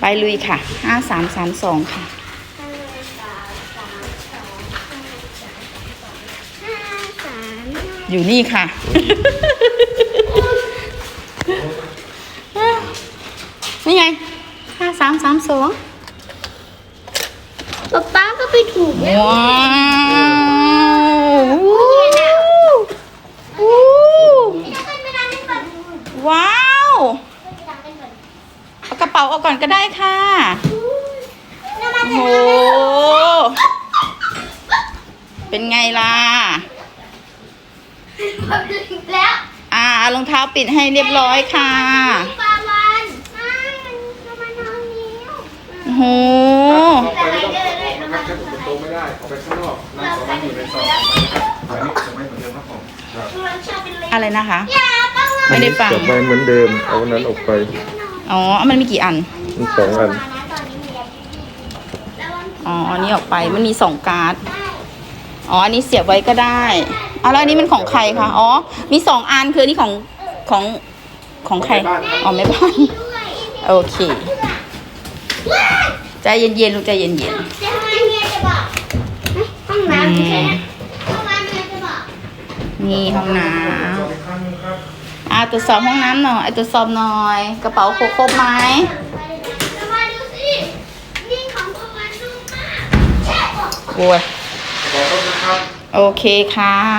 ไปลุยค่ะห้าสามสามสองค่ะห้าสามสามสองห้าสามห้าอยู่นี่ค่ะ นี่ไงห้าสามสามสองป๊าป๊าก็ไปถูกแล้วว้าววู้จะขึ้นไปนั่งเล่นก่อนว้าว ขึ้นไปนั่งเล่นก่อน เอากระเป๋าเอาก่อนก็ได้ค่ะแล้วมาโอ้เสโหร็จแล้วเป็นไงล่ะแล้วอ่าเอารองเท้าปิดให้เรียบร้อยค่ะปลาวันไม่มันจะมานอนนิ้วโอ้โหออกไปไม่ต้องออกแค่ประตูไม่ได้ออกไปข้างนอกนั่งสองนั่งอยู่ในซอยอันนี้จะไม่เหมือนเดิมครับผมครับมันชอบเป็นเล็กอะไรนะคะอย่าป้าวันไม่ได้ฟังกลับไปเหมือนเดิม เอาวันนั้นออกไป อ๋อ มันมีกี่อัน มีสองอันตอนนี้มีอะไรแล้ววัน อ๋ออันนี้ออกไป มันมีสองการ์ดได้อ๋อ อันนี้เสียบไว้ก็ได้เอาแล้วอันนี้มันของใครคะ อ๋อ มีสองอันคืออนนี่ของของของใคร อ๋อไม่บ้านด้วยโอเค ใจเย็นๆลูกใจเย็นจะให้เมียจะบอกห้องน้ำใช่ไหมห้องน้ำเมียจะบอกๆนี่ห้องน้สองอีกครั้งหนึงครับำ อ่าตรวจสอบห้องน้ำหน่อยตรวจสอบหน่อย กระเป๋าครบครบไหมจะมาดูสินี่ของพวกมันนุ่มมากแช่บอกโอ้ยขอบคุณนะครับโอเคค่ะ